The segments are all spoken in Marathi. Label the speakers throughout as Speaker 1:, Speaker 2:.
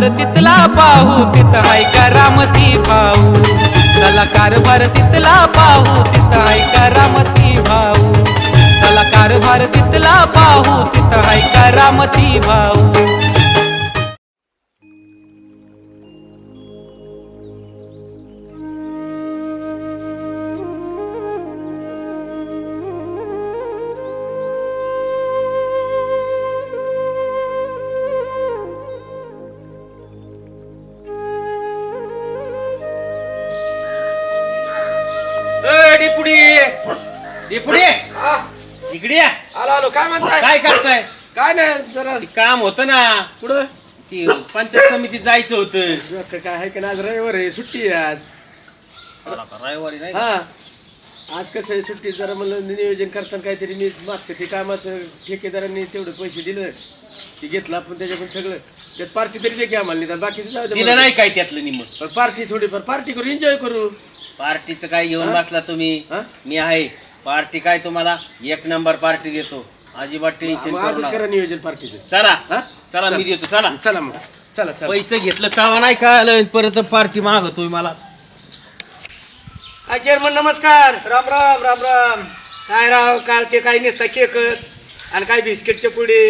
Speaker 1: कारभार तिथला पाहू तिथं ऐका रामती भाऊ? चला कारभार तिथला पाहू तिथं ऐका रामती भाऊ? चला कारभार तिथला पाहू तिथं ऐका रामती भाऊ?
Speaker 2: इकडे या.
Speaker 3: आलो आलो. काय म्हणताय?
Speaker 2: काय करताय?
Speaker 3: काय नाही जरा
Speaker 2: ते काम होतं ना.
Speaker 3: पुढं
Speaker 2: ती पंचायत समितीत जायचं होतं.
Speaker 3: जरा काय आहे की नाही? आज रविवार आहे सुट्टी आहे आज.
Speaker 2: रविवारी नाही
Speaker 3: हा. आज कसं आहे सुट्टी जरा मला नियोजन करताना काहीतरी मी मागचं ते कामाचं ठेकेदारांनी तेवढे पैसे दिलं. ते घेतलं आपण त्याच्याकडून सगळं. त्यात पार्टी तरी दे की आम्हाला निदान बाकीचं जाऊ दे
Speaker 2: दिलं. नाही काय त्यातलं निम
Speaker 3: पण पार्टी थोडीफार पार्टी करू एन्जॉय करू.
Speaker 2: पार्टीचं काय घेऊन बसला तुम्ही?
Speaker 3: हा?
Speaker 2: मी आहे. पार्टी काय तुम्हाला? एक नंबर पार्टी देतो. अजिबात टेन्शन
Speaker 3: मग आजच करा नियोजन पार्टीचं.
Speaker 2: चला.
Speaker 3: हा?
Speaker 2: चला मी देतो. चला.
Speaker 3: चला मग. चला चला.
Speaker 2: पैसे घेतलं कावा नाही काय आलं परत पार्टी मागतोय मला.
Speaker 4: चेअरमन नमस्कार. राम राम राम राम. काय राव काल ते काही नसता केकच आणि काय बिस्किटचे पुढे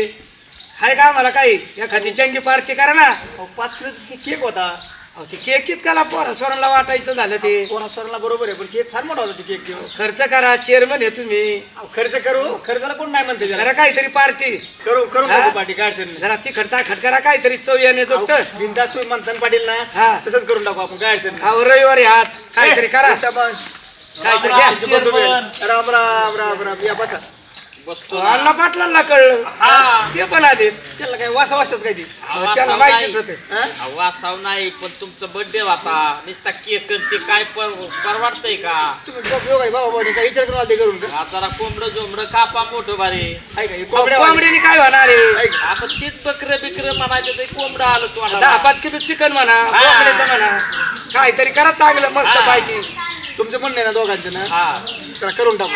Speaker 4: हाय का मला काही? एखादी चंगी पार्टी करा ना. पाच किलो केक होता. अहो ते केक कितकाला पोरा स्वरांना वाटायचं झालं ते? स्वरांना बरोबर आहे पण केक फार मोठा होता ते केक खर्च करा चेअरमन आहे तुम्ही. खर्च करू? खर्चाला कोण नाही म्हणते जरा काहीतरी पार्टी करू करू पार्टी काय जरा ती खडता खटकरा काहीतरी चव येण्याचं होतं बिंदास तुम्ही म्हणता पाटील ना हा. तसंच करून टाकू आपण काय अडचण अहो रविवारी आज काहीतरी करा. काहीतरी घ्या. राम राम राम राम. या बसा.
Speaker 2: बसतो
Speaker 4: अण्णा पाटलांना कळलं. ते पण आले. त्याला काय वासा वाचतात काय ते? अहो, त्याला माहितीच होतं.
Speaker 5: वासाव नाही पण तुमचा बर्थडे होता. नुसता केक आणि ते काय पर परवडतंय का?
Speaker 4: तुम्ही बघ, बाबा काय विचार करून आले ते करून का?
Speaker 5: हा जरा कोंबडं जोंबडं कापा मोठं बारे
Speaker 4: आहे का? हे कोंबड्याने काय होणार आहे?
Speaker 5: आपण तीच बकर बिकर म्हणायचं ते कोंबडं आलं
Speaker 4: दहा
Speaker 5: तुम्हाला
Speaker 4: पाच किलो चिकन म्हणा कोंबड्याचं म्हणा काहीतरी करा चांगलं मस्त पाहिजे तुमचं म्हणणं आहे ना दोघांचं ना?
Speaker 5: हा.
Speaker 4: चला करून टाकू.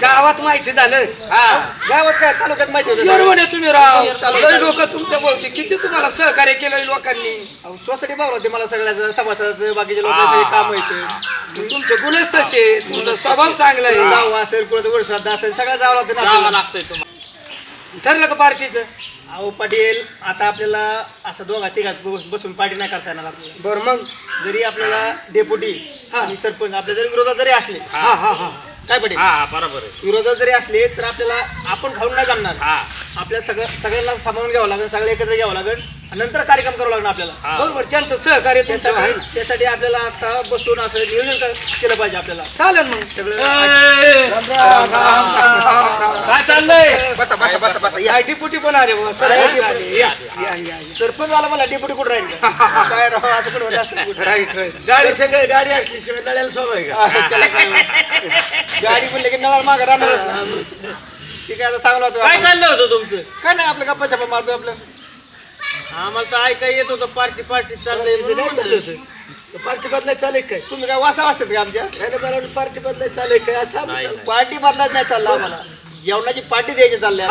Speaker 4: गावात माहिती झालं
Speaker 5: हा.
Speaker 4: गावात काय तालुक्यात माहिती होतं? तुम्ही राव. लय लोक तुमच्या भोवती. किती तुम्हाला सहकार्य केलं लोकांनी? सोसायटी भाव होते मला सगळ्याचं सभासदाचं बाकीचे लोक सगळे काम येते तुमचे गुणच तसे तुमचा स्वभाव चांगला आहे. गाव असेल कुठं वर्षात असेल सगळं जावं लागतं ना
Speaker 5: जावं
Speaker 4: आपल्याला.
Speaker 5: लागतंय तुम्हाला.
Speaker 4: ठरलं का पार्टीचं? अहो पाटील आता आपल्याला असं दोघा तिघात बस- बसून पार्टी नाही करता येणार आपल्याला. बरं मग? जरी आपल्याला डेप्युटी आणि सरपंच आपल्या जरी विरोधात जरी असले हा हा हा. काय पाटील
Speaker 5: हा बरोबर आहे.
Speaker 4: विरोधात जरी असले तर आपल्याला आपण खाऊन नाही जमणार.
Speaker 5: हा.
Speaker 4: आपल्या सगळं सगळ्यांना सामावून घ्यावं लागेल सगळे एकत्र घ्यावं लागेल. नंतर कार्यक्रम करावं लागणार आपल्याला. बरोबर त्यांचं सहकार्य त्यासाठी त्यासाठी आपल्याला आता बसून असं नियोजन कर- केलं पाहिजे आपल्याला. चालेल मग. सगळं
Speaker 2: काय चाललंय?
Speaker 3: बसा बसा बसा बसा.
Speaker 4: या. डिपुटी पण आले बुवा, सरपंच आले. या, या, या, या. सरपंच आला मला डिपुटी कुठं राहील? का? काय राव असं कुठं होत? असतं? राईट राईट
Speaker 3: गाडी सगळं गाडी असल्याशिवाय नळ्याला स्वाभाविक आहे.
Speaker 4: त्याला काय गाडी म्हणले की नळाला मागं राहणार. ठीक आहे आता चांगलं होतं
Speaker 2: काय चाललं होतं तुमचं?
Speaker 4: काय नाही आपलं गप्पा छप्पा मारतो आपलं.
Speaker 2: आम्हाला तर ऐकाय येत होतं पार्टी पार्टी चाललंय
Speaker 4: ते नाही चाललं होतं.
Speaker 3: पार्टी बदलाय चालेल काय
Speaker 4: तुम्ही काय वासा वाचतात का आमच्या?
Speaker 3: नाही नाही, मला वाटलं पार्टी बदलाय चालेल काय असं.
Speaker 4: पार्टी बदलाच नाही चालला आम्हाला. जेवणाची पार्टी द्यायची चालल्या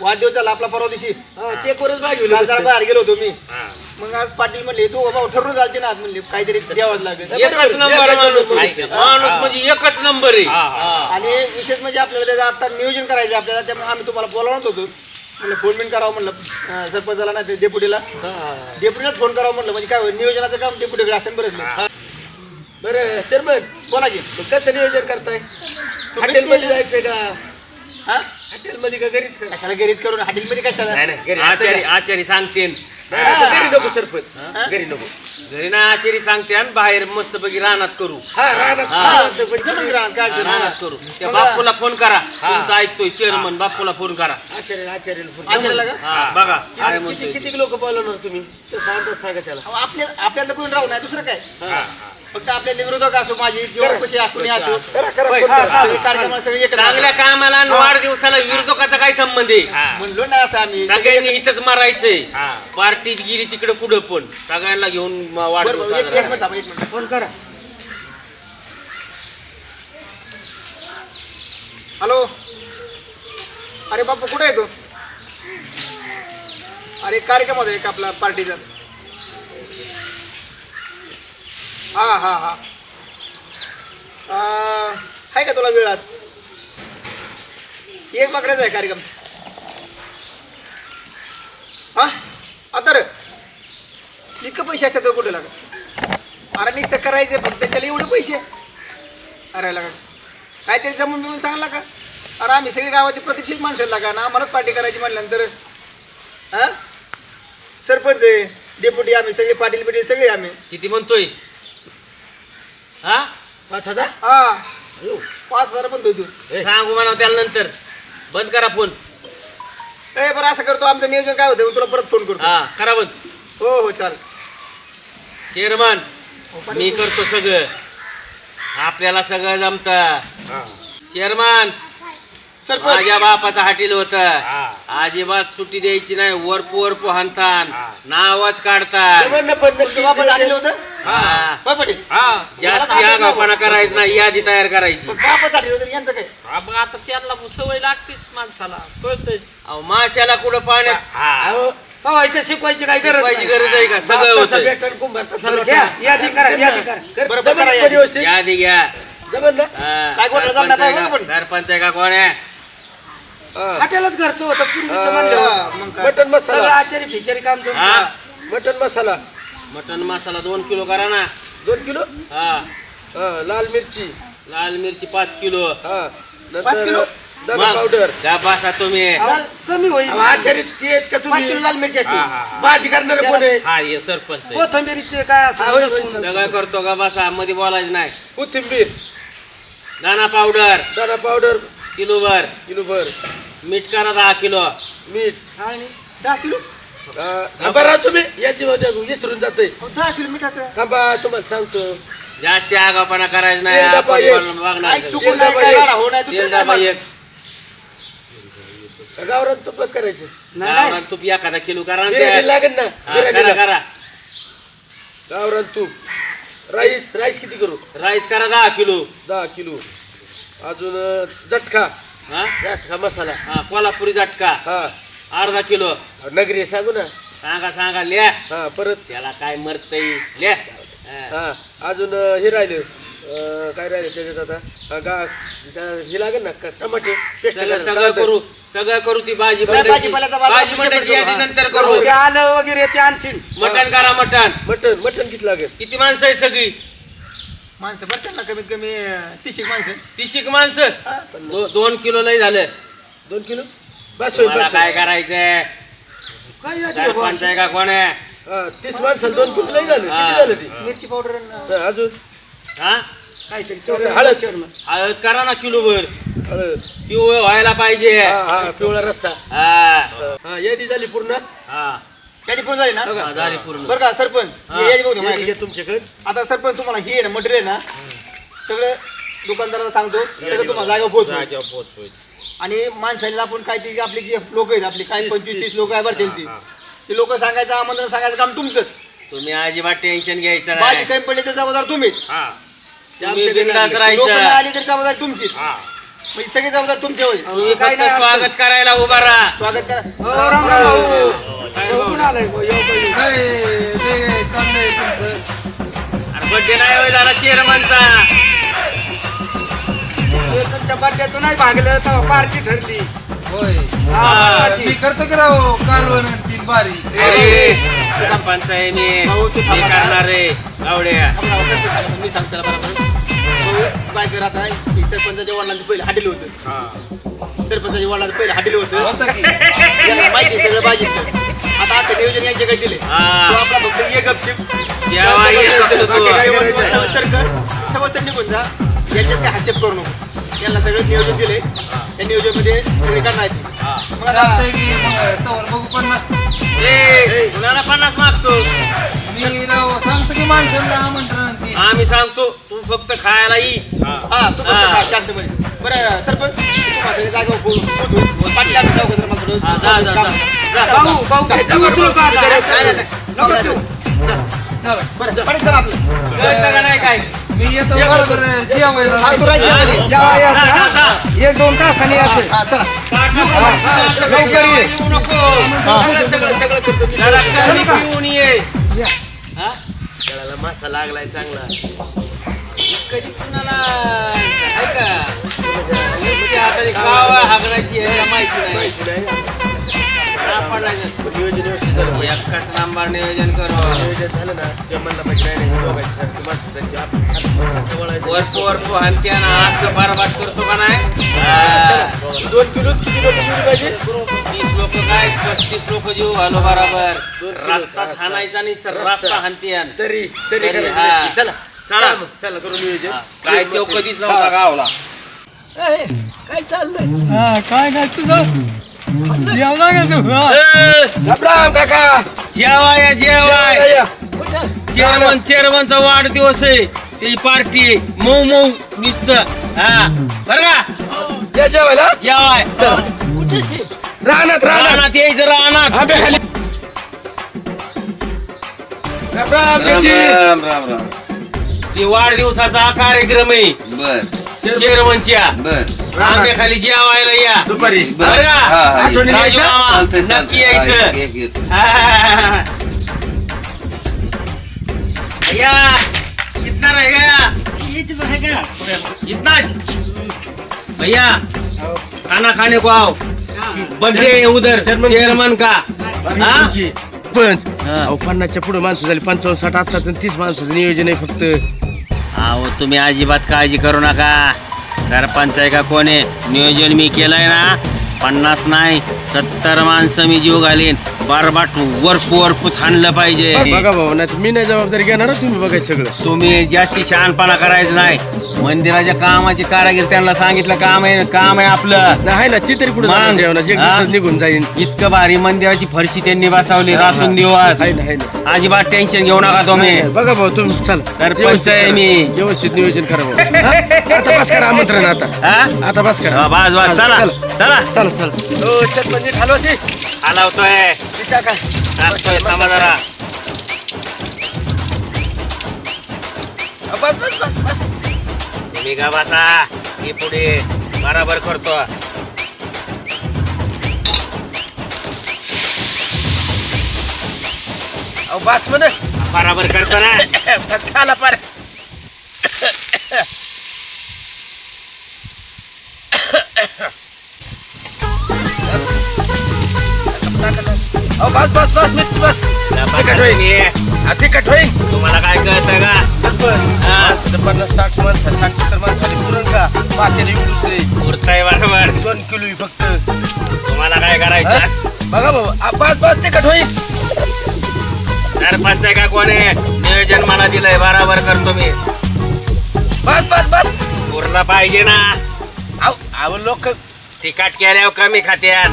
Speaker 4: वाढदिवस झाला आपला परवा दिवशी.
Speaker 3: हा केकवरच बाग घेऊन
Speaker 4: काल जरा बाहेर गेलो होतो मी. मग आज पाटील म्हणले दोघं भाऊ ठरवून जायचे ना. आज म्हणले काहीतरी द्यावंच लागेल.
Speaker 2: एकच नंबर माणूस माणूस म्हणजे एकच नंबर आहे.
Speaker 4: आणि विशेष म्हणजे आपल्याला त्याचं आता नियोजन करायचं आहे आपल्याला त्यामुळे आम्ही तुम्हाला बोलावत होतो. म्हणलं फोन बिन करावं म्हणलं. अं, सरपंचाला नाही डेप्युटीला डेप्युटीलाच फोन करावं म्हणलं म्हणजे काय होईल नियोजनाचं काम डेप्युटीकडे असतं बरंच. नाही
Speaker 3: बरं चेअरमन
Speaker 4: बोला की
Speaker 3: मग कसं नियोजन करताय? हॉटेलमध्ये जायचंय का?
Speaker 4: हा?
Speaker 3: हॉटेलमध्ये का घरीच का
Speaker 4: कशाला घरीच करून? हॉटेलमध्ये कशाला?
Speaker 2: आचारी आचारी सांगते
Speaker 3: नाही, नाही, घरी नको सरपंच. घरी नको.
Speaker 2: घरी ना आचारी सांगते आणि बाहेर मस्त पैकी रानात करू.
Speaker 3: हा राहणार.
Speaker 2: रानात करू. त्या बापूला फोन करा. तुमचा ऐकतोय चेअरमन बापूला फोन करा.
Speaker 3: आचार्य आचार्याला
Speaker 4: का?
Speaker 2: हा. बघा. काय
Speaker 3: किती किती लोक बोलवणार तुम्ही? तर सांगा सांगा त्याला.
Speaker 4: अहो, आपल्या आपल्याला कोण राहू नाही दुसरं काय? फक्त आपल्याला विरोधक असो माझी जेव्हा कशी असो नाही असो. कार्यक्रमाला सगळे एकत्र
Speaker 2: चांगल्या कामाला आणि वाढदिवसाला विरोधकाचा काय संबंध आहे?
Speaker 4: म्हणलो ना असं आम्ही.
Speaker 2: सगळ्यांनी इथंच मारायचंय. पार्टीत गेली तिकडे पुढे पण. सगळ्यांना घेऊन वाढदिवस
Speaker 4: एक एक मिनिट थांबा, एक मिनिट.
Speaker 6: फोन करा.
Speaker 4: हॅलो? अरे बापू कुठे आहे तू? अरे कार्यक्रम होता एक आपला पार्टीचा. हां हां हां. आहे का तुला वेळात एक बाकड्याचा आहे कार्यक्रम. हां? आता रे. इतकं पैसे असतात तर कुठे लागत? अरे नुसतं करायचं फक्त. त्याला एवढे पैसे? अरे लागत काहीतरी जमून बिमून चांगला का? अरे आम्ही सगळी गावाची प्रतिष्ठित माणसं लागा. ना आम्हालाच पार्टी करायची म्हटल्यानंतर हां? सरपंच आहे डेप्युटी आम्ही सगळे पाटील बिटील सगळे आम्ही.
Speaker 2: किती म्हणतोय? हा?
Speaker 3: पाच हजार?
Speaker 4: हा. पाच हजार पण तू.
Speaker 2: सांगू म्हणा त्याला नंतर. बंद करा फोन.
Speaker 4: ए बरं असं करतो आमचं नियोजन काय होतं? मी तुला परत फोन करतो.
Speaker 2: हा करा बंद.
Speaker 4: हो हो चाल
Speaker 2: चेअरमन मी करतो सगळं. आपल्याला सगळं जमत. चेअरमन
Speaker 4: सरपंच.
Speaker 2: माझ्या बापाचं हाटील होत. अजिबात सुट्टी द्यायची नाही. वरपू वरपू हाणतान नावच काढतात.
Speaker 3: जमन ना पण नक्की
Speaker 4: बाबा झालेलं होतं?
Speaker 2: हा.
Speaker 4: पाटील
Speaker 2: जास्त आगाऊपणा करायचं नाही. यादी तयार करायची.
Speaker 4: पण बाबा झालेलं होतं. यांचं काय?
Speaker 5: मग आता त्यांना सवय लागतेच माणसाला. कळतच
Speaker 2: अहो माश्याला कुठं पाण्यात?
Speaker 3: अहो,
Speaker 6: हो व्हायचं शिकवायची काय गरज
Speaker 2: शिकवायची
Speaker 6: नाही.
Speaker 2: गरज आहे का?
Speaker 3: बाप
Speaker 2: सगळं
Speaker 3: तसा
Speaker 2: होतं
Speaker 3: भेटन, कुंभार तसा
Speaker 6: घ्या.
Speaker 3: लोटा.
Speaker 6: यादी करा यादी करा.
Speaker 3: कर,
Speaker 4: बरोबर
Speaker 3: जमेल
Speaker 4: करा
Speaker 3: पण
Speaker 4: यादी.
Speaker 3: व्यवस्थित.
Speaker 2: यादी घ्या.
Speaker 3: जमेल ना.
Speaker 2: हा,
Speaker 4: काय गोष्ट
Speaker 2: सरपंच
Speaker 4: जमणार
Speaker 2: आहे
Speaker 4: नाही
Speaker 2: का?
Speaker 4: बरोबर.
Speaker 2: सरपंच आहे का? कोण आहे?
Speaker 3: हा.
Speaker 6: हॉटेलच घरचं होतं पूर्वीचं म्हणलं.
Speaker 3: मटन
Speaker 6: सगळं
Speaker 3: मसाला
Speaker 6: आचारी फिचारी काम जमतं.
Speaker 2: हा.
Speaker 3: मटन मसाला.
Speaker 2: मटन मसाला दोन किलो करा ना.
Speaker 3: दोन किलो?
Speaker 2: हा.
Speaker 3: हा लाल मिरची.
Speaker 2: लाल मिरची पाच किलो.
Speaker 3: हा.
Speaker 4: पाच किलो?
Speaker 3: नंतर पावडर.
Speaker 2: जा बसा तुम्ही.
Speaker 6: कमी होईल.
Speaker 3: आचारी ते आहेत का
Speaker 4: पाच
Speaker 3: तुम्ही
Speaker 4: किलो लाल मिरची असते.
Speaker 3: भाजी करणार कोण आहे?
Speaker 2: हा ये सरपंच आहे.
Speaker 6: कोथंबिरीचे काय
Speaker 3: हा, होय.
Speaker 2: सगळं करतो का बसा? मध्ये बोलायचं नाही.
Speaker 3: कोथिंबीर.
Speaker 2: दाना पावडर.
Speaker 3: दाना पावडर.
Speaker 2: किलोभर
Speaker 3: किलो भर.
Speaker 2: मीठ करा दहा किलो.
Speaker 3: मीठ.
Speaker 6: आणि दहा किलो.
Speaker 3: हा, थांबा राहा तुम्ही. याची मध्ये विसरून जाते
Speaker 6: अहो, दहा किलो मिठाचं.
Speaker 3: थांबा तुम्हाला सांगतो.
Speaker 2: जास्ती आगापणा करायचं नाही.
Speaker 3: तेल डबा
Speaker 2: आपण
Speaker 3: एक.
Speaker 2: बोलणं बघणार
Speaker 4: काय
Speaker 2: सगळं.
Speaker 4: चुकून
Speaker 3: तेल
Speaker 4: नाही
Speaker 3: डबा
Speaker 4: काय
Speaker 3: एक.
Speaker 4: राडा हो नाही दुसरं
Speaker 2: तेल
Speaker 4: काय
Speaker 2: डबा
Speaker 4: बात.
Speaker 2: एक
Speaker 3: गावरान तुपात करायचं?
Speaker 6: नाही, नाही.
Speaker 2: गावरान तूप एखादा किलो करा ना
Speaker 3: बिर्याणी
Speaker 2: त्यात.
Speaker 3: लागेल ना?
Speaker 2: हा, करा
Speaker 3: बिर्याणीला
Speaker 2: करा.
Speaker 3: गावरान तूप. राईस राईस किती करू?
Speaker 2: राईस करा दहा किलो.
Speaker 3: दहा किलो. अजून झटका.
Speaker 2: हा?
Speaker 3: झटका मसाला.
Speaker 2: हा कोल्हापुरी झटका.
Speaker 3: हा.
Speaker 2: अर्धा किलो.
Speaker 3: नगरी सांगू ना.
Speaker 2: सांगा सांगा लिया
Speaker 3: हा परत.
Speaker 2: त्याला काय मरतय लिया हा.
Speaker 3: अजून हे राहिलं. काय राहिलं त्याच्यात आता? हा, गा त्या- हे लागेल ना क- टमाटे? पेस्ट
Speaker 2: सगळं. करू सगळं करू ती भाजी
Speaker 4: भाजीपाल्याचा बाजार
Speaker 2: भाजी
Speaker 4: शकतो,
Speaker 2: यादी. नंतर करू.
Speaker 6: ते आलं वगैरे ते आणतील
Speaker 2: मटण करा मटण.
Speaker 3: मटन मटन किती लागेल?
Speaker 2: किती माणसं आहे सगळी?
Speaker 4: माणसं बरं ना कमीत कमी तीस एक माणसं.
Speaker 2: तीस माणसं? दो- दोन किलो लय झालं.
Speaker 3: दोन किलो? बस होईल
Speaker 2: मला
Speaker 3: बस
Speaker 2: काय
Speaker 3: होईल.
Speaker 2: करायचंय?
Speaker 6: काय आहे
Speaker 2: का कोण आहे?
Speaker 3: हा तीस माणसाला दोन किलो लई झालं. किती झालं ती?
Speaker 4: मिरची पावडर
Speaker 3: हा, अजून?
Speaker 2: हा?
Speaker 6: काहीतरी
Speaker 3: हळद.
Speaker 2: हळद करा ना किलो भर.
Speaker 3: हळद.
Speaker 2: पिवळ व्हायला पाहिजे.
Speaker 3: हा हा पिवळा रस्सा.
Speaker 2: हा.
Speaker 3: हा यादी झाली पूर्ण?
Speaker 2: हा.
Speaker 4: त्याची पूर्ण झाली ना?
Speaker 2: हा, झाली पूर्ण.
Speaker 4: बरं का सरपंच बघू माझ्याकडे.
Speaker 3: तुमच्याकडे.
Speaker 4: आता सरपंच तुम्हाला हे आहे ना मटेरियल ना सगळं दुकानदाराला सांगतो सगळं तुम्हाला जागा पोहोच
Speaker 2: जागेवर पोहोचवायचं.
Speaker 4: आणि माणसाला आपण काय ते आपले जे लोक आहेत आपले काय पंचवीस तीस लोक आहे भरतील ती. ते लोक सांगायचं आमंत्रण सांगायचं काम तुमचंच.
Speaker 2: तुम्ही अजिबात टेन्शन घ्यायचं
Speaker 4: माझी
Speaker 2: नाही.
Speaker 4: कंपनीचं जबाबदार तुम्हीच.
Speaker 2: हा. तुम्ही राहायचं.
Speaker 4: आली तरी जबाबदार तुमचीच.
Speaker 2: हा.
Speaker 4: म्हणजे सगळी जबाबदार होईल
Speaker 6: काय नाही.
Speaker 2: स्वागत करायला उभा राहा
Speaker 4: स्वागत करा
Speaker 6: हो राम राम भाऊ भाऊ आलाय भाऊ? येऊ?
Speaker 2: अरे बड्डे नाही होय झाला चेअरमनचा
Speaker 6: चेअरमनच्या बर्थडेचं नाही भागलं तेव्हा पार्टी ठरली हा,
Speaker 2: हा.
Speaker 6: महत्वाची.
Speaker 7: करतो की राव कालवण आणि तीन बारी
Speaker 2: सरपंच आहे मी. करणार
Speaker 4: करतो त्याला. मी सांगतो त्याला बरोबर काय कर आता हे सरपंचाच्या वडिलांचं पहिलं हाटेल होतं सरपंचाच्या वडिलांचं पहिलं हाटेल होतं माहिती आहे सगळं पाहिजे आता आता नियोजन यांच्याकडे दिले
Speaker 2: हा.
Speaker 4: आपला फक्त ये गपचिप कर समजतर निघून जा यांच्यात काय हस्तक्षेप करू नको यांना सगळं नियोजन दिले त्या नियोजनमध्ये सगळे करणार ते. मग आता
Speaker 7: पन्नास
Speaker 2: ए, कुणाला पन्नास मागतो
Speaker 7: ती राव सांगतो की माणसाला आमंत्रण ती
Speaker 2: आम्ही सांगतो तू फक्त खायला ये
Speaker 4: हा तू फक्त
Speaker 2: हा.
Speaker 4: खा, शांतपणे बरं सरपंच तू माझं हे जागेवर बोल- बोल- बोल. पाटील आम्ही जाऊ का जरा माझं थोडं-
Speaker 2: हा, जा, जा, जा. जा.
Speaker 4: भाऊ भाऊ जायचं बसू नको आता. नाही, नाही, नाही. नको तू.
Speaker 7: चला
Speaker 4: बरं पाटील चला आपलं
Speaker 2: कळतं का नाही काय
Speaker 7: मी येतो बरोबर जेवायला
Speaker 4: हा, तू हा? एक दोन तासाने यायचं हा, चला
Speaker 2: लवकर ये. येऊ नको
Speaker 3: सगळं सगळं करतो मी.
Speaker 2: जरा कमी पिऊन ये?
Speaker 3: गळाला मासा लागलाय चांगला.
Speaker 2: कधी कुणाला म्हणजे- म्हणजे आहे का आहे माहिती नाही.
Speaker 3: माहिती नाही नियोजन व्यवस्थित झालं
Speaker 2: एकच नंबर नियोजन करू
Speaker 3: नियोजन झालं ना ते म्हणलं पाहिजे नाही नाही दोघांची सारखी आपण वळायचं.
Speaker 2: वरपू वरपू ना असं बरबाद करतो का नाही हा.
Speaker 3: दोन किलो किती लोकं पाहिजे
Speaker 2: तीस लोक काय पस्तीस लोक जीव घालो बराबर
Speaker 3: दोन किलो.
Speaker 2: रस्ताच हाणायचा सर रस्ता हाणत्यान
Speaker 3: तरी तरी
Speaker 2: तरी,
Speaker 3: करायचं
Speaker 2: हा.
Speaker 3: नक्की. चला
Speaker 2: चला.
Speaker 3: चला मग, चला करू नियोजन
Speaker 2: काय तो कधीच नव्हता गावला
Speaker 3: काय चाललंय
Speaker 7: काय काय तुझं जेवला का तू?
Speaker 3: राम राम काका.
Speaker 2: जेवाय जेवाय. चेअरमन चेअरमनचा वाढदिवस आहे. त्याची पार्टी आहे मऊ मऊ नुसतं. हा. बरं का?
Speaker 3: या जेवायला?
Speaker 2: जेवाय.
Speaker 3: राहणार राहणार
Speaker 2: रानात. यायचं रानात.
Speaker 3: आंबे खाली. राम राम चाची.
Speaker 8: राम राम राम.
Speaker 2: ते वाढदिवसाचा हा कार्यक्रम आहे.
Speaker 8: बर.
Speaker 2: चेअरमनच्या.
Speaker 8: बर.
Speaker 2: आंबे खाली जेवायला या.
Speaker 3: दुपारी.
Speaker 2: बरं का?
Speaker 8: हा,
Speaker 3: आठवणीने
Speaker 2: राजू
Speaker 3: यायचं?
Speaker 2: मामा
Speaker 8: चालतंय
Speaker 2: नक्की.
Speaker 8: हा,
Speaker 2: यायचं.
Speaker 8: एक येतो.
Speaker 2: हा. भैया कितना रहेगा इतना भैया खाना खाने को आओ. बर्थडे है उधर चेयरमैन का. हाँ?
Speaker 3: पंच अहो पन्नासच्या पुढे माणसं झाली पंचावन्न साठ आत्ताच तीस माणसाचं नियोजन आहे फक्त.
Speaker 2: अहो तुम्ही अजिबात काळजी करू नका. सरपंच आहे का कोणी? नियोजन मी केलंय ना. पन्नास नाही सत्तर माणसं मी जीव घालीन. बारबाट वरपू वरपूच हाणलं पाहिजे.
Speaker 3: बघा भाऊ नाही मी नाही जबाबदारी घेणार तुम्ही बघायचं सगळं.
Speaker 2: तुम्ही जास्ती शहाणपणा करायचं नाही. मंदिराच्या कामाची कारागीर त्यांना सांगितलं काम आहे काम आहे आपलं.
Speaker 3: नाही ना ती तरी पुढे
Speaker 2: मग?
Speaker 3: जेवणाची? एक
Speaker 2: हा?
Speaker 3: दिवसात निघून जाईन.
Speaker 2: इतकं भारी मंदिराची फरशी त्यांनी बसवली रातून दिवस.
Speaker 3: आहे ना आहे ना.
Speaker 2: अजिबात टेन्शन घेऊ नका तुम्ही.
Speaker 3: बघा भाऊ तुम्ही चल.
Speaker 2: सरपंच आहे मी.
Speaker 3: व्यवस्थित नियोजन करा भाऊ. हा? आता बस करा आमंत्रण आता.
Speaker 2: हा?
Speaker 3: आता बस करा.
Speaker 2: हा, बस बस. चला चला
Speaker 3: चला. चला. हो सरपंच खालो ते
Speaker 2: हलवतोय
Speaker 3: टाका.
Speaker 2: टाकतोय थांबा जरा.
Speaker 3: बस बस बस बस.
Speaker 2: तुम्ही का बसा. ही पुढे बराबर करतो.
Speaker 3: अहो बस म्हणे.
Speaker 2: बराबर करतो ना.
Speaker 3: खाला पार. बस बस बस मिरची बस. तिखट होईल
Speaker 2: ये.
Speaker 3: हा, तिखट होईल
Speaker 2: तुम्हाला काय कळतं का.
Speaker 3: माणसं पन्नास साठ माणसं साठ सत्तर माणसाने पुरण का? पातेली दुसरे.
Speaker 2: उरतंय बरोबर.
Speaker 3: दोन किलो आहे फक्त.
Speaker 2: तुम्हाला काय
Speaker 3: हा?
Speaker 2: करायचं
Speaker 3: बघा बाबा. आ, बस बस तिखट होईल
Speaker 2: सरपंच आहे का कोण? नियोजन मला दिलंय. बराबर करतो मी.
Speaker 3: बस बस बस.
Speaker 2: उरलं पाहिजे ना.
Speaker 3: अहो लोक
Speaker 2: तिखट केल्यावर कमी खात्यान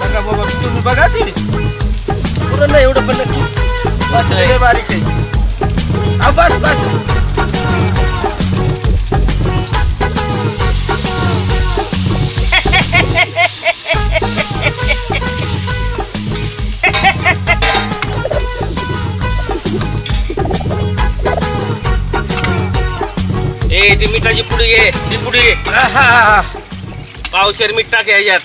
Speaker 3: बघा बाबा तुम्ही बघा ते. पुरण एवढं पण नक्की. बारीक आहे. बस बस.
Speaker 2: ए ती मिठाची पुडी घे ती पुडी
Speaker 3: हा, हा, हा, हा.
Speaker 2: पावशेर मीठ टाक याच्यात.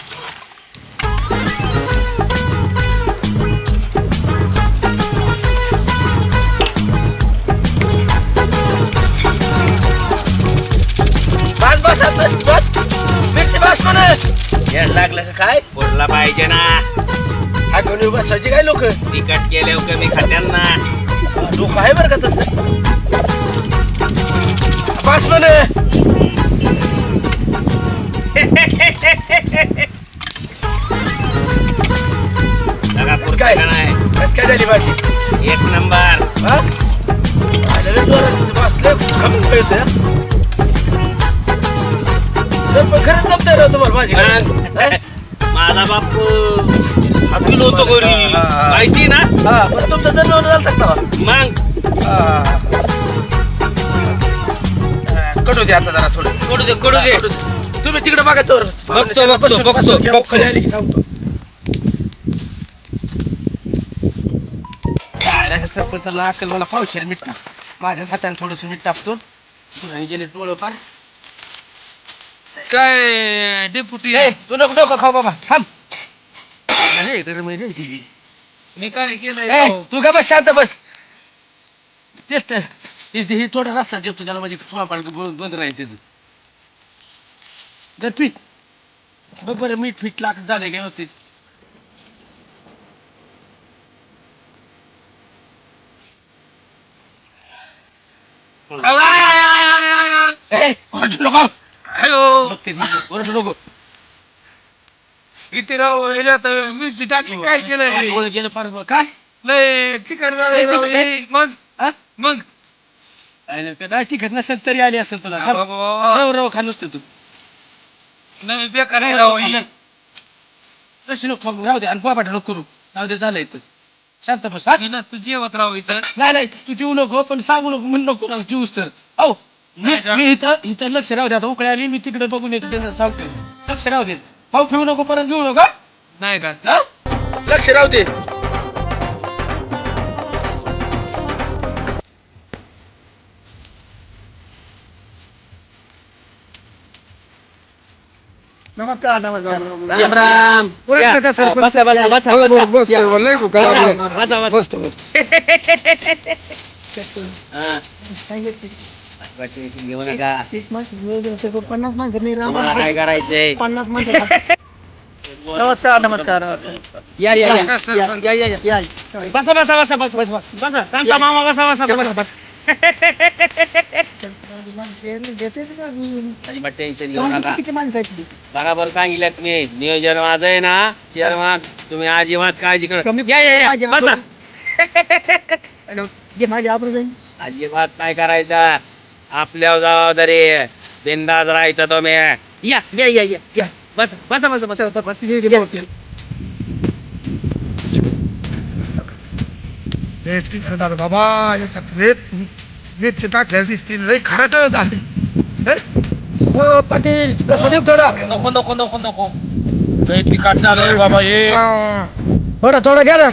Speaker 3: बस बस बस. बस मिरची बस म्हणे. यायला लागलं का काय?
Speaker 2: उरला पाहिजे ना.
Speaker 3: हा घेऊन बसायची काय लोक?
Speaker 2: तिखट केल्यावर कमी खात्यान.
Speaker 3: लोक आहे बरं का तसं? बस म्हणे. काय?
Speaker 2: नाही.
Speaker 3: कस काय झाली भाजी
Speaker 2: एक नंबर.
Speaker 3: हा? आलेलं जोरात बसलं. तर पण खरंच जमतंय राव तुम्हाला
Speaker 2: माझा बापू थकलो होतो घरी. माहिती ना?
Speaker 3: हा पण तुमचा जन्म झाला का
Speaker 2: मग?
Speaker 3: कडू दे आता जरा थोडं.
Speaker 2: कडू दे कडू दे.
Speaker 3: तुम्ही तिकडे बघा तर
Speaker 2: बघतो, बघतो, बघतो.
Speaker 3: काय सरपंचाला अक्कल मला पावशेर मीठ टाक माझ्याच हाताने थोडस मीठ टाकतो. गेले डोळं पार
Speaker 7: काय डेपुटी?
Speaker 3: ए, तू नको डोकं खाऊ बाबा थांब. ती.
Speaker 7: मी काय केलंय
Speaker 3: ए, तू का बस शांत बस. टेस्ट ही थोडा रस्ता देतो त्याला म्हणजे थोडा पाणी बंद राहील त्याचं जर पीठ. बघ बरं मीठ फीट लागत झाले काय होते. ए, ओरडू नको. ती, ओरडू नको
Speaker 7: किती राव ह्याच्यात मिरची टाकली काय केलंय?
Speaker 3: गोळं गेलं फार काय?
Speaker 7: लय तिकड हे. मग
Speaker 3: हा?
Speaker 7: मग.
Speaker 3: अरे, ते नाही तिखट नसेल तरी आली असेल तुला. थांब.
Speaker 7: बाबा,
Speaker 3: रव रव खा नुसतं तू.
Speaker 7: लय बेकार आहे राव हे.
Speaker 3: तशी नको खाऊ, राहू दे आणि पापाटा नको करू. राहू दे झालं इथं. शांत बस हा?
Speaker 7: मी ना तू जेवत राव इथं.
Speaker 3: नाही नाही तू जीव नको पण सांगू नको म्हणू नको. राव जीवच तर. औ मी मी इथं इथं लक्ष राहू दे. आता उकळी आली मी तिकडे बघून येतो त्यांना सांगतो. लक्ष राहू दे. पाऊ ठेवू नको परत घेऊ नका.
Speaker 7: नाही का?
Speaker 3: हा? लक्ष राहू दे.
Speaker 4: नमस्कार नमस्कार.
Speaker 3: राम राम.
Speaker 4: ओळखलं का सरपंच?
Speaker 3: बसा बसा. बसा
Speaker 4: बस, बस, लय भूक लागली.
Speaker 3: बसा बसा.
Speaker 4: बसतो
Speaker 2: घेऊ नका
Speaker 4: पन्नास माणसं मी राम-
Speaker 2: तुम्हाला काय करायचंय?
Speaker 4: पन्नास माणसं नमस्कार नमस्कार.
Speaker 2: या या या.
Speaker 4: या, या, या, या, या.
Speaker 2: बसा बसा बसा बसा
Speaker 4: बस, बस.
Speaker 2: बसा. कांता मामा बसा बसा
Speaker 4: बस, बस.
Speaker 2: अजिबात टेन्शन घेऊ नका.
Speaker 4: किती माणसं आहेत ती?
Speaker 2: बरोबर सांगितलं तुम्ही. नियोजन माझं आहे ना? चेअरमन तुम्ही अजिबात काळजी करू.
Speaker 4: कमी-
Speaker 2: या या या.
Speaker 4: माझी
Speaker 2: बसा.
Speaker 4: हॅलो. घे माझी आबरू जाईल
Speaker 2: अजिबात काय करायचं. आपल्या जबाबदारी बिंदाज राहायचं तुम्ही. या
Speaker 4: या या या
Speaker 2: बस बस बस बस
Speaker 4: बस बाबा दिसतील झाली
Speaker 5: नको नको नको नको. बाबा हे।
Speaker 3: थोडा थोडा घ्या ना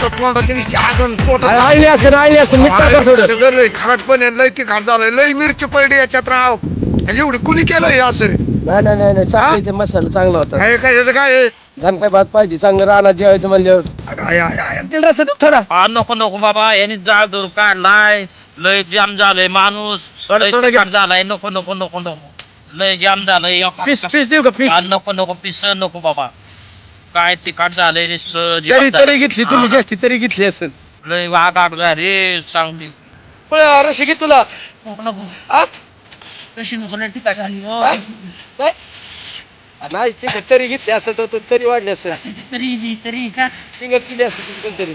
Speaker 4: आता तोंडाची नुसती आगन पोटात
Speaker 3: आळली असेल आळली असेल मीठ टाका थोडं?
Speaker 4: सगळं लय खाट पण आहे, लय तिखट झालंय लय मिरची पडली याच्यात राव. आणि एवढी कुणी केलं हे असं?
Speaker 3: नाही नाही नाही नाही चांगलं ते मसाला चांगला होता.
Speaker 4: काय काय याचं काय आहे?
Speaker 3: झणकाय भात पाहिजे चांगलं राहणार जेवायचं म्हणल्यावर.
Speaker 4: आय, आय, आय.
Speaker 3: तेल रस्सा देऊ थोडा.
Speaker 5: हा नको नको बाबा यांनी जाळ दूर काढलाय. लय जाम झालंय माणूस.
Speaker 3: थोडं-
Speaker 5: लय
Speaker 3: थोडं घ्या.
Speaker 5: तिखट झालाय नको नको नको नको. लय जाम झालंय
Speaker 3: पीस पीस देऊ का पीस?
Speaker 5: हा, नको नको पिस नको बाबा. काय तिखट झालंय नुसतं
Speaker 3: तरी
Speaker 5: जीवात
Speaker 3: तरी घेतली तुम्ही जास्ती तरी घेतली असेल.
Speaker 5: लय वाघ आडला रे चांगली
Speaker 3: पण रशी घे तुला. आ?
Speaker 5: कशी नको झाली हो.
Speaker 3: आ? काय? नाही तरी घेतली असं तर तर तरी वाढली असेल.
Speaker 5: तरी तरी का?
Speaker 3: केली असेल कोणतरी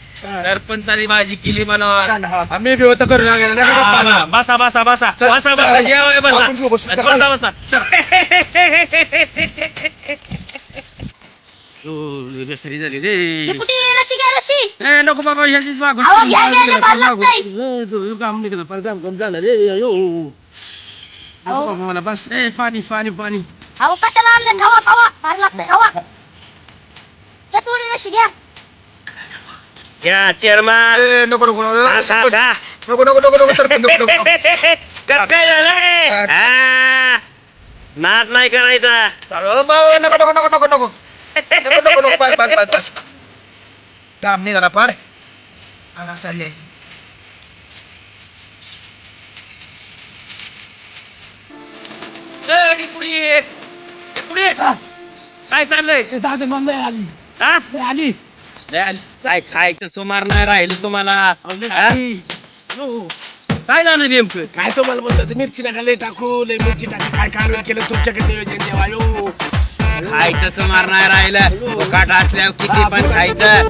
Speaker 2: सरपंचाने माझी केली मला
Speaker 3: आम्ही बी होतं करू लागेल.
Speaker 2: बसा. बसा बसा बसा. बसा जेवाय बसा.
Speaker 4: बसा
Speaker 2: बसा.
Speaker 3: नको बाबा याची काम निघलं पण कम झालं रे. अयो. बस. पाणी पाणी पाणी.
Speaker 2: या चेअरमन
Speaker 4: ए, नको नको नको
Speaker 2: खा, खा.
Speaker 4: नको नको नको नको सरपंच, नको नको
Speaker 2: कसं काय झालं हा. नाद नाही करायचा
Speaker 4: अरे बाबा, नको नको नको नको नको नको नको नको पाय पाय पाय पाय काम नाही झाला पार आला, चालली आहे.
Speaker 2: ए. पुढे ये. काय चाललंय
Speaker 3: दादा मम्मी आली
Speaker 2: हा
Speaker 3: आली
Speaker 2: काय खायचं सुमार नाही राहिलं तुम्हाला. हा? काय झालं नेमकं?
Speaker 3: काय तो मला म्हणलं होतं, मिरची नका लय टाकू लय मिरची टाकू. काय कालवण केलं तुमच्याकडे नियोजन देवा यो
Speaker 2: खायचं सुमार नाही राहिलं. फुकाट असल्यावर किती पण खायचं. हा?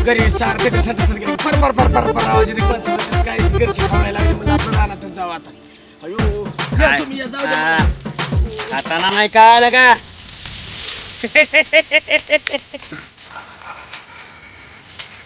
Speaker 3: घरी घरी. सारखं फर फर फर फर फर आवाज येते पण सगळं काय घरची खावायला लागली म्हणजे आपण रानातच जाऊ आता. अयो. या
Speaker 2: काय?
Speaker 3: तुम्ही या, जाऊ द्या.
Speaker 2: हा.
Speaker 3: मला.
Speaker 2: खाताना नाही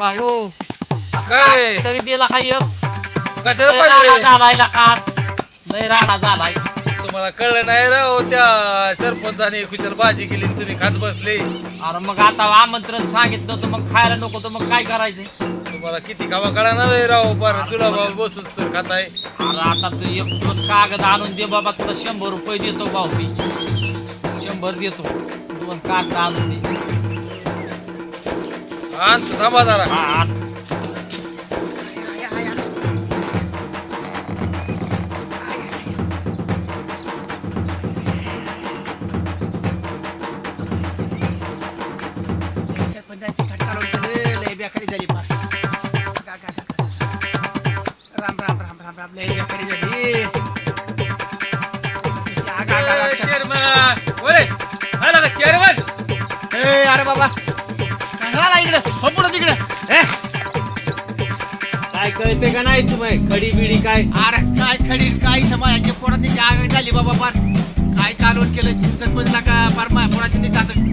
Speaker 5: बायो
Speaker 7: काय
Speaker 5: तरी दिला काय एक
Speaker 7: कशाला
Speaker 5: लय राडा
Speaker 7: पाहिजे
Speaker 5: झालाय का लय राडा झालाय
Speaker 7: तुम्हाला कळलं नाही राव त्या सरपंचाने कुशल भाजी केली आणि तुम्ही खात बसले.
Speaker 5: अरे मग आता आमंत्रण सांगितलं होतं मग खायला नको तर मग काय करायचं?
Speaker 7: तुम्हाला किती खावा कळा नव्हे राव बरं तुला बाबा बसूच तर खाताय.
Speaker 5: अरे आता तू एक दोन कागद आणून दे बाबा तुला शंभर रुपये देतो भाऊ शंभर देतो. दोन कागद आणून दे.
Speaker 7: आण थांबा जरा
Speaker 5: हा, आण.
Speaker 4: सरपंचाची खट कालवण केलं, लय बेकारी झाली फार. गा, गा, गा, गा. राम राम राम राम राम लय बेकारी झाली गा, गा, गा, गा. ए, अरे बाबा कशाला इकडं हो पुढं तिकडं
Speaker 2: काय कळते का नाही तुम्ही खडी बिडी काय?
Speaker 4: अरे काय खडी काय समाजाची पोरांनी आग झाली बाबा फार. काय कालवण केलं? सरपंचला का फार मा- पोराची नीत असं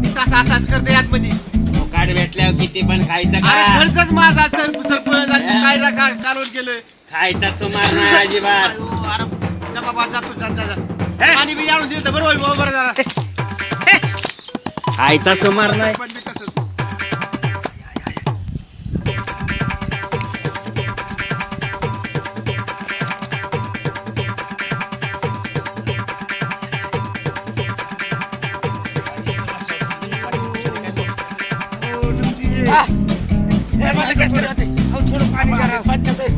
Speaker 4: नीत असं असाच करते आतमध्ये.
Speaker 2: फुकाट भेटल्यावर किती पण खायचं
Speaker 4: अरे
Speaker 2: का
Speaker 4: खर्चच माझा सर सरपंच आणि काय कालवण केलं?
Speaker 2: खायचा सुमार नाही अजिबात.
Speaker 4: अयो, अरे जा बाबा जा तू जा जा जा. पाणी बी आणून दिलं तर बरोबर होईल बाबा बरं जरा
Speaker 2: खायचा सुमार नाही.
Speaker 4: कसं थोडं पाणी करा पंचायत